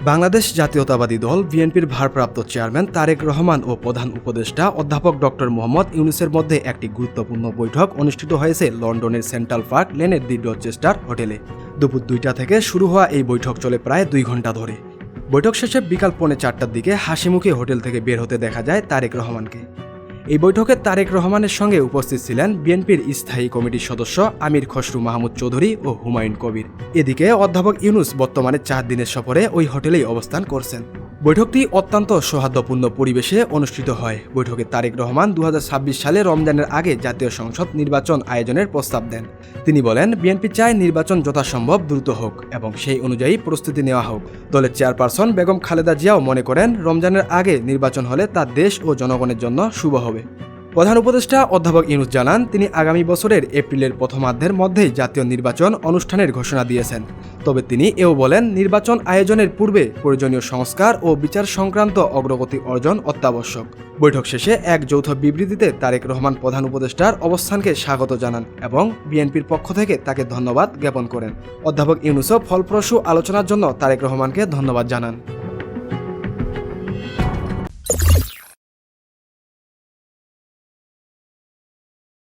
বাংলাদেশ জাতীয়তাবাদী দল বিএনপির ভারপ্রাপ্ত চেয়ারম্যান তারেক রহমান ও প্রধান উপদেষ্টা অধ্যাপক ডক্টর মোহাম্মদ ইউনুসের মধ্যে একটি গুরুত্বপূর্ণ বৈঠক অনুষ্ঠিত হয়েছে লন্ডনের সেন্ট্রাল পার্ক লেনের দি ডচেস্টার হোটেলে। দুপুর দুইটা থেকে শুরু হওয়া এই বৈঠক চলে প্রায় দুই ঘণ্টা ধরে। বৈঠক শেষে বিকাল পৌনে চারটার দিকে হাসিমুখে হোটেল থেকে বের হতে দেখা যায় তারেক রহমানকে। এই বৈঠকে তারেক রহমানের সঙ্গে উপস্থিত ছিলেন বিএনপির স্থায়ী কমিটির সদস্য আমির খসরু মাহমুদ চৌধুরী ও হুমায়ুন কবির। এদিকে অধ্যাপক ইউনুস বর্তমানে চার দিনের সফরে ওই হোটেলেই অবস্থান করছেন। বৈঠকটি অত্যন্ত সৌহার্দ্যপূর্ণ পরিবেশে অনুষ্ঠিত হয়। বৈঠকে তারেক রহমান দু হাজার ছাব্বিশ সালে রমজানের আগে জাতীয় সংসদ নির্বাচন আয়োজনের প্রস্তাব দেন। তিনি বলেন, বিএনপি চায় নির্বাচন যথাসম্ভব দ্রুত হোক এবং সেই অনুযায়ী প্রস্তুতি নেওয়া হোক। দলের চেয়ারপারসন বেগম খালেদা জিয়াও মনে করেন, রমজানের আগে নির্বাচন হলে তা দেশ ও জনগণের জন্য শুভ হবে। প্রধান উপদেষ্টা অধ্যাপক ইউনুস জানান, তিনি আগামী বছরের এপ্রিলের প্রথমার্ধের মধ্যেই জাতীয় নির্বাচন অনুষ্ঠানের ঘোষণা দিয়েছেন। তবে তিনি এও বলেন, নির্বাচন আয়োজনের পূর্বে প্রয়োজনীয় সংস্কার ও বিচার সংক্রান্ত অগ্রগতি অর্জন অত্যাবশ্যক। বৈঠক শেষে এক যৌথ বিবৃতিতে তারেক রহমান প্রধান উপদেষ্টার অবস্থানকে স্বাগত জানান এবং বিএনপির পক্ষ থেকে তাকে ধন্যবাদ জ্ঞাপন করেন। অধ্যাপক ইউনুসও ফলপ্রসূ আলোচনার জন্য তারেক রহমানকে ধন্যবাদ জানান।